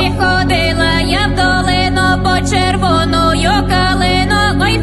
Ой, ходила я в долину по червоною калину. Ой,